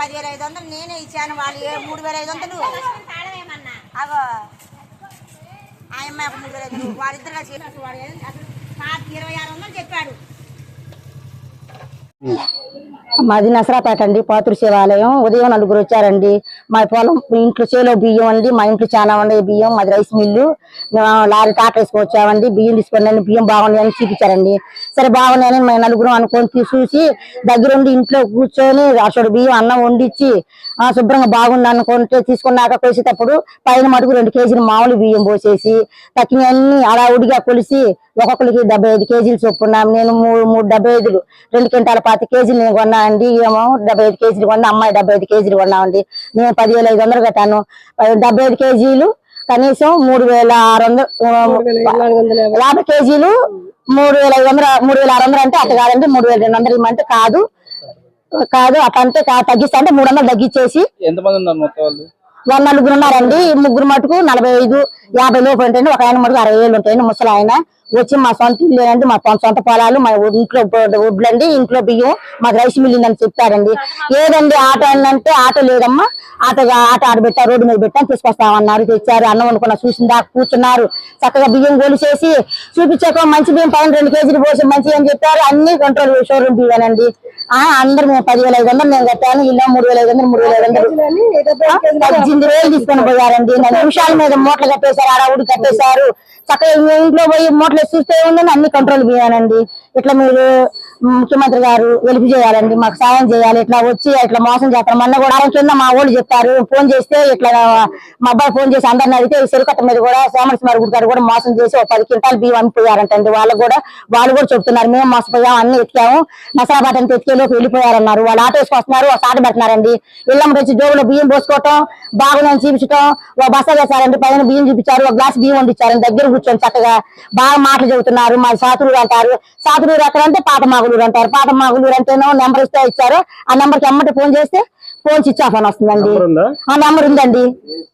పదివేల ఐదు వందలు నేనే ఇచ్చాను వాళ్ళు ఏ మూడు వేల ఐదు వందలు. అగో. ఆయమ్మ మూడు వేల ఐదు వందలు. వాళ్ళిద్దరు కలిసి వాడు ఇరవై ఆరు వందలు చెప్పాడు. మాది నసరాపేట అండి పాతురు శివాలయం. ఉదయం నలుగురు వచ్చారండి. మా పొలం ఇంట్లో చేలో బియ్యం అండి. మా ఇంట్లో చాలా ఉన్నాయి బియ్యం మాది రైస్ మిల్లు. మేము లారీ టాట వేసుకొని వచ్చామండి. బియ్యం తీసుకున్నాను. బియ్యం బాగున్నాయని చూపించారండి. సరే బాగున్నాయని మేము నలుగురం అనుకొని తీ- చూసి దగ్గరుండి ఇంట్లో కూర్చొని అసలు బియ్యం అన్నం వండిచ్చి శుభ్రంగా బాగుంది అనుకుంటే తీసుకున్నాక కొలిసేటప్పుడు పైన మటుకు రెండు కేజీలు మామూలు బియ్యం పోసేసి తక్కినవన్నీ అలా ఉడిగా కొలిసి ఒక్కొక్కరికి డెబ్బై ఐదు కేజీలు చొప్పున నేను మూడు మూడు డెబ్బై ఐదులు. రెండు క్వింటాల పాతి కేజీలు నేను కొన్నా అండి ఏమో డెబ్బై ఐదు కేజీలు కొన్నా అమ్మాయి డెబ్బై ఐదు కేజీలు కొన్నామండి. నేను పదివేల ఐదు వందలు కట్టాను. డెబ్బై ఐదు కేజీలు కనీసం మూడు వేల ఆరు వందలు యాభై. కేజీలు మూడు వేల ఐదు వందలు మూడు వేల ఆరు వందలు అంటే అట్లా కాదండి మూడు వేల రెండు వందలు ఇవ్వమంటే కాదు. కాదు అట్లా అంటే కా- తగ్గిస్తా అంటే మూడు వందలు తగ్గించేసి ఎంతమంది ఉన్నారు మొత్తం వాళ్ళు నలుగురు ఉన్నారండి. ఈ ముగ్గురు మటుకు నలభై ఐదు యాభై లోపు ఉంటాయండి. ఒక ఆయన మటుకు అరవై ఏళ్ళు ఉంటాయండి. ముసలి ఆయన వచ్చి మా సొంత ఇల్లు అండి మా సొంత సొంత పొలాలు మా ఇంట్లో వడ్లండి ఇంట్లో బియ్యం మాది రైస్ మిల్ అని చెప్పారండి. ఏదండి ఆటో అంటే ఆటో లేదమ్మా. ఆటో ఆటో ఆడ పెట్టారు రోడ్డు మీద పెట్టాను తీసుకొస్తామన్నారు తెచ్చారు అన్నం వండుకున్న చూసిన దాకా కూర్చున్నారు. చక్కగా బియ్యం గోలిసేసి చూపించాక మంచి బియ్యం పైన రెండు కేజీలు పోసి మంచి అని చెప్పారు. అన్ని కంట్రోల్ షోరూమ్ బియ్యానండి ఆ అందరు మేము పదివేల ఐదు వందలు నేను కట్టాను ఇలా మూడు వేల ఐదు వందలు మూడు వేల ఐదు వందలు. పద్దెనిమిది వేలు తీసుకొని పోయారండి నిమిషాల మీద మూటలు కట్టేశారు ఆడవుడు కట్టేశారు. చక్కగా ఇంట్లో ఇంట్లో పోయి మూటలు చూస్తే ఉందని అన్ని కంట్రోల్ పోయానండి ఇట్లా మీరు ముఖ్యమంత్రి గారు వెలుపు చేయాలండి మాకు సాయం చేయాలి ఇట్లా వచ్చి ఇట్లా మోసం చేస్తారు. మొన్న కూడా కింద మా వాళ్ళు చెప్పారు ఫోన్ చేస్తే ఇట్లా మా అబ్బాయి ఫోన్ చేసి అందరిని అడిగితే ఈ చెరుకట్ట మీద కూడా సోమరస్వామి గుడి గారు కూడా మోసం చేసి ఒక పది క్వింటాలు బియ్యం అమ్మిపోయారంటండి వాళ్ళు కూడా వాళ్ళు కూడా చెప్తున్నారు మేము మోసపోయాం అన్ని ఎత్తాము నసరాబాద్ అంతా ఎత్తుకెళ్ళి వెళ్ళిపోయారన్నారు. వాళ్ళు ఆటో వేసుకొస్తున్నారు ఒక సాట పెట్టినారండి ఇళ్ళమ్మ వచ్చి జోబులో బియ్యం పోసుకోవటం బాగుందని చూపించడం ఒక బస చేశారండి పైన బియ్యం చూపించారు ఒక గ్లాస్ బియ్యం వండిచ్చారండి దగ్గర కూర్చొని చక్కగా బాగా మాటలు చెబుతున్నారు మా సాతులు అంటారు. సాతులూరు ఎక్కడ అంటే పాత మాగులూరు అంటారు. పాత మాగులూరు అంటేనో నెంబర్ ఇస్తే ఇచ్చారు. ఆ నెంబర్కి ఎమ్మటి ఫోన్ చేస్తే ఫోన్ స్విచ్ ఆఫ్ అని వస్తుందండి. ఆ నెంబర్ ఉందండి.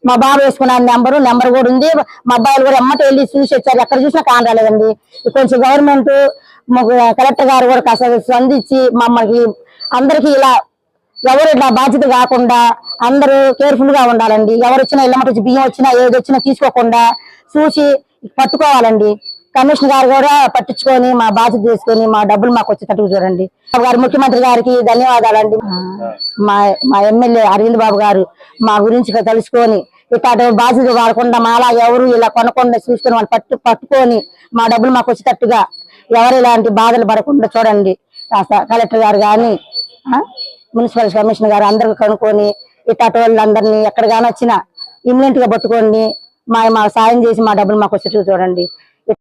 మా బాబు వేసుకున్న నెంబర్ నెంబర్ కూడా ఉంది. మా అబ్బాయిలు కూడా ఎమ్మటి వెళ్ళి చూసి వచ్చారు. ఎక్కడ చూసినా కాని రాలేదండి. కొంచెం గవర్నమెంట్ కలెక్టర్ గారు కూడా కాస్త స్పందించి మమ్మల్ని అందరికి ఇలా ఎవరు ఇట్లా బాధ్యత కాకుండా అందరూ కేర్ఫుల్గా ఉండాలండి. ఎవరు వచ్చినా ఇళ్ళ మట్టి బియ్యం వచ్చినా ఏది వచ్చినా తీసుకోకుండా చూసి పట్టుకోవాలండి. కమిషనర్ గారు కూడా పట్టించుకొని మా బాధ్యత తీసుకొని మా డబ్బులు మాకు వచ్చేటట్టు చూడండి. గారు ముఖ్యమంత్రి గారికి ధన్యవాదాలండి. మా మా ఎమ్మెల్యే అరవింద్ బాబు గారు మా గురించి తెలుసుకొని ఇట్లాంటి బాధ్యత వాడకుండా మాలా ఎవరు ఇలా కొనకుండా చూసుకొని వాళ్ళు పట్టు పట్టుకొని మా డబ్బులు మాకు వచ్చేటట్టుగా ఎవరు ఇలాంటి బాధలు పడకుండా చూడండి. కాస్త కలెక్టర్ గారు కానీ మున్సిపల్ కమిషనర్ గారు అందరికి కనుక్కొని ఇట్లాంటి వాళ్ళందరినీ ఎక్కడ కానీ వచ్చినా ఇమ్మీడియట్గా పట్టుకోండి. మా మా సాయం చేసి మా డబ్బులు మాకు వచ్చేటట్టు చూడండి.